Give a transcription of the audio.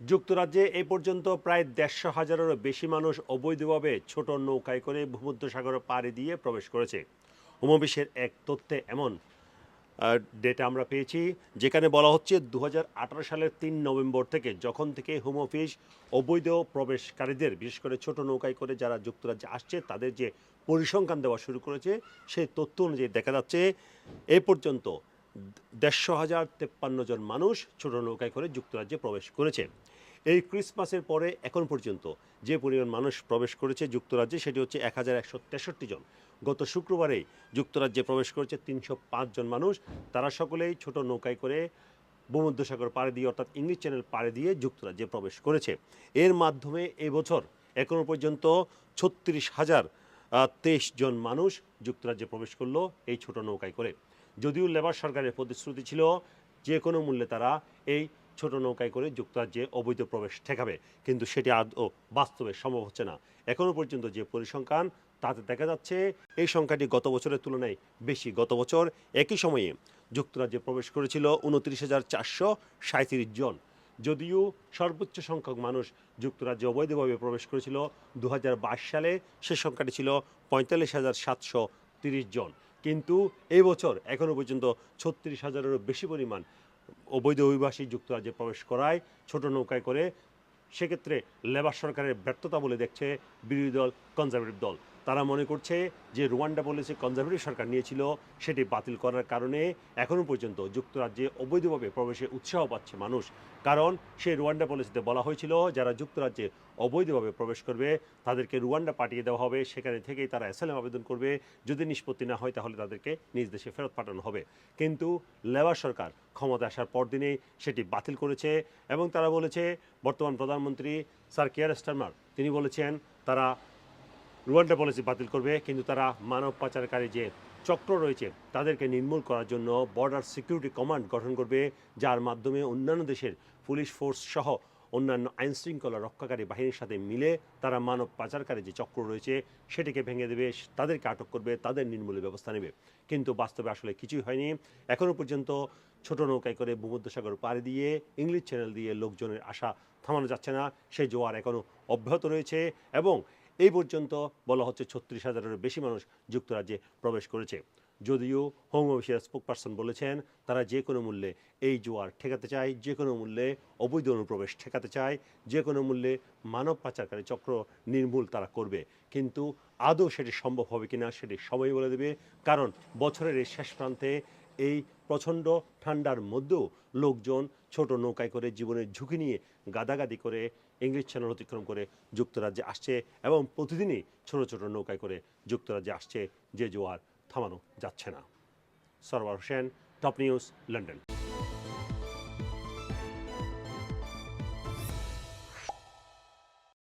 যুক্তরাজ্যে এই পর্যন্ত প্রায় দেড়শো হাজারেরও বেশি মানুষ অবৈধভাবে ছোট নৌকায় করে ভূমধ্যসাগর পাড়ি দিয়ে প্রবেশ করেছে। উপবিশ্বের এক তথ্যে এমন ডেটা আমরা পেয়েছি, যেখানে বলা হচ্ছে দু হাজার আঠেরো সালের তিন নভেম্বর থেকে যখন থেকে হোম অফিস অবৈধ প্রবেশকারীদের, বিশেষ করে ছোট নৌকায় করে যারা যুক্তরাজ্যে আসছে, তাদের যে পরিসংখ্যান দেওয়া শুরু করেছে, সেই তথ্য অনুযায়ী দেখা যাচ্ছে এ পর্যন্ত দেড়শো হাজার তেপ্পান্ন জন মানুষ ছোট নৌকায় করে যুক্তরাজ্যে প্রবেশ করেছে। এই ক্রিসমাসের পরে এখন পর্যন্ত যে পরিমাণ মানুষ প্রবেশ করেছে যুক্তরাজ্যে, সেটি হচ্ছে এক হাজার একশো তেষট্টি জন। গত শুক্রবারেই যুক্তরাজ্যে প্রবেশ করেছে তিনশো জন মানুষ। তারা সকলেই ছোট নৌকায় করে ভূমধ্যসাগর পাড়ে দিয়ে, অর্থাৎ ইংলিশ চ্যানেল পাড়ে দিয়ে যুক্তরাজ্যে প্রবেশ করেছে। এর মাধ্যমে এবছর এখনও পর্যন্ত ছত্রিশ হাজার তেইশ জন মানুষ যুক্তরাজ্যে প্রবেশ করল এই ছোট নৌকায় করে। যদিও লেবার সরকারের প্রতিশ্রুতি ছিল যে কোনো মূল্যে তারা এই ছোট নৌকায় করে যুক্তরাজ্যে অবৈধ প্রবেশ ঠেকাবে। কিন্তু সেটি আদৌ বাস্তবে সম্ভব হচ্ছে না। এখনও পর্যন্ত যে পরিসংখ্যান, তাতে দেখা যাচ্ছে এই সংখ্যাটি গত বছরের তুলনায় বেশি। গত বছর একই সময়ে যুক্তরাজ্যে প্রবেশ করেছিল উনত্রিশ হাজার চারশো সাঁত্রিশ জন। যদিও সর্বোচ্চ সংখ্যক মানুষ যুক্তরাজ্যে অবৈধভাবে প্রবেশ করেছিল দু হাজার বাইশ সালে, সে সংখ্যাটি ছিল পঁয়তাল্লিশ হাজার সাতশো তিরিশ জন। কিন্তু এই বছর এখনও পর্যন্ত ছত্রিশ হাজারেরও বেশি পরিমাণ অবৈধ অভিবাসী যুক্তরাজ্যে প্রবেশ করায় ছোট নৌকায় করে সেক্ষেত্রে লেবার সরকারের ব্যর্থতা বলে দেখছে বিরোধী দল কনজারভেটিভ দল। তারা মনে করছে যে রুয়ান্ডা পলিসি কনজারভেটিভ সরকার নিয়েছিল, সেটি বাতিল করার কারণে এখনও পর্যন্ত যুক্তরাজ্যে অবৈধভাবে প্রবেশে উৎসাহ পাচ্ছে মানুষ। কারণ সেই রুয়ান্ডা পলিসিতে বলা হয়েছিল, যারা যুক্তরাজ্যে অবৈধভাবে প্রবেশ করবে, তাদেরকে রুয়ান্ডা পাঠিয়ে দেওয়া হবে। সেখানে থেকেই তারা অ্যাসাইলাম আবেদন করবে। যদি নিষ্পত্তি না হয়, তাহলে তাদেরকে নিজ দেশে ফেরত পাঠানো হবে। কিন্তু লেবার সরকার ক্ষমতা আসার পরদিনেই সেটি বাতিল করেছে এবং তারা বলেছে, বর্তমান প্রধানমন্ত্রী স্যার কেয়ার স্টারমার, তিনি বলেছেন, তারা রুয়ান্ডা পলিসি বাতিল করবে, কিন্তু তারা মানব পাচারকারী যে চক্র রয়েছে, তাদেরকে নির্মূল করার জন্য বর্ডার সিকিউরিটি কমান্ড গঠন করবে, যার মাধ্যমে অন্যান্য দেশের পুলিশ ফোর্স সহ অন্যান্য আইনশৃঙ্খলা রক্ষাকারী বাহিনীর সাথে মিলে তারা মানব পাচারকারী যে চক্র রয়েছে, সেটিকে ভেঙে দেবে, তাদেরকে আটক করবে, তাদের নির্মূলের ব্যবস্থা নেবে। কিন্তু বাস্তবে আসলে কিছুই হয়নি। এখনও পর্যন্ত ছোট নৌকায় করে ভূমধ্যসাগর পাড়ি দিয়ে ইংলিশ চ্যানেল দিয়ে লোকজনের আশা থামানো যাচ্ছে না। সেই জোয়ার এখনও অব্যাহত রয়েছে এবং এই পর্যন্ত বলা হচ্ছে ছত্রিশ হাজারেরও বেশি মানুষ যুক্তরাজ্যে প্রবেশ করেছে। যদিও হোম অফিসের স্পোকপারসন বলেছেন, তারা যে কোনো মূল্যে এই জোয়ার ঠেকাতে চায়, যে কোনো মূল্যে অবৈধ অনুপ্রবেশ ঠেকাতে চায়, যে কোনো মূল্যে মানব পাচারকারী চক্র নির্মূল তারা করবে। কিন্তু আদৌ সেটি সম্ভব হবে কিনা সেটি সময় বলে দেবে, কারণ বছরের এই শেষ প্রান্তে এই প্রচণ্ড ঠান্ডার মধ্যেও লোকজন ছোট নৌকায় করে জীবনের ঝুঁকি নিয়ে গাদাগাদি করে ইংলিশ চ্যানেল অতিক্রম করে যুক্তরাজ্যে আসছে এবং প্রতিদিনই ছোট ছোট নৌকায় করে যুক্তরাজ্যে আসছে যে জোয়ার থামানো যাচ্ছে না। Sarwar Hossain, top news, London.